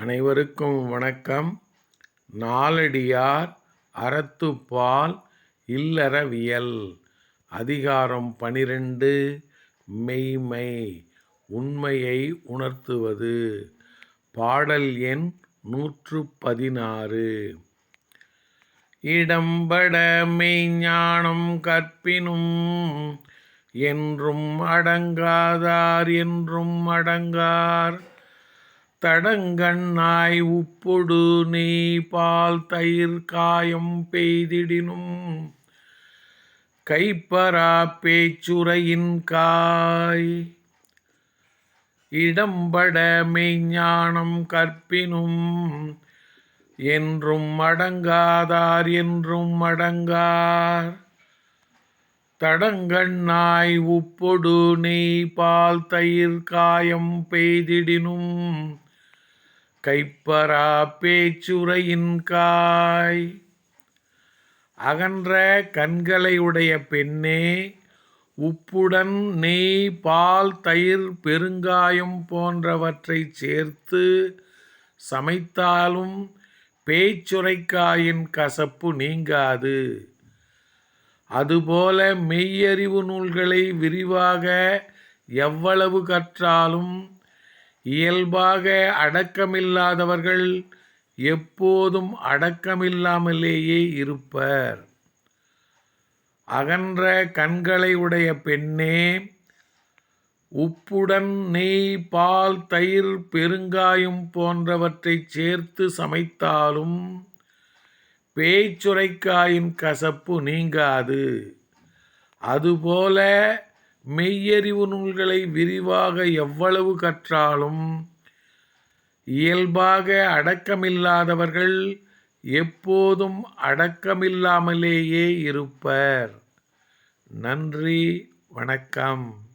அனைவருக்கும் வணக்கம். நாலடியார் அறத்துப்பால் இல்லறவியல். அதிகாரம் பனிரெண்டு மெய்மை உண்மையை உணர்த்துவது. பாடல் எண் நூற்று பதினாறு இடம்பட மெய்ஞானம் கற்பினும் என்றும் அடங்காதார் என்றும் அடங்கார். தடங்கண்ணாய் உப்பொடு நெய் பால் தயிர் காயம் பெய்திடினும். கைப்பரா பேச்சுரையின் காய். இடம்பட மெய்ஞானம் கற்பினும். என்றும் அடங்காதார் என்றும் அடங்கார் தடங்கண்ணாய் உப்பொடு நெய் பால் தயிர் காயம் பெய்திடினும். கைப்பரா பேச்சுரையின் காய். அகன்ற கண்களை உடைய பெண்ணே உப்புடன் நெய் பால் தயிர் பெருங்காயம் போன்றவற்றை சேர்த்து சமைத்தாலும் பேச்சுரைக்காயின் கசப்பு நீங்காது. அதுபோல மெய்யறிவு நூல்களை விரிவாக எவ்வளவு கற்றாலும் இயல்பாக அடக்கமில்லாதவர்கள் எப்போதும் அடக்கமில்லாமலேயே இருப்பர். அகன்ற கண்களை உடைய பெண்ணே உப்புடன் நெய் பால் தயிர் பெருங்காயம் போன்றவற்றை சேர்த்து சமைத்தாலும் பேய்ச்சுரைக்காயின் கசப்பு நீங்காது. அதுபோல மெய்யறிவு நூல்களை விரிவாக எவ்வளவு கற்றாலும் இயல்பாக அடக்கமில்லாதவர்கள் எப்போதும் அடக்கமில்லாமலேயே இருப்பர். நன்றி வணக்கம்.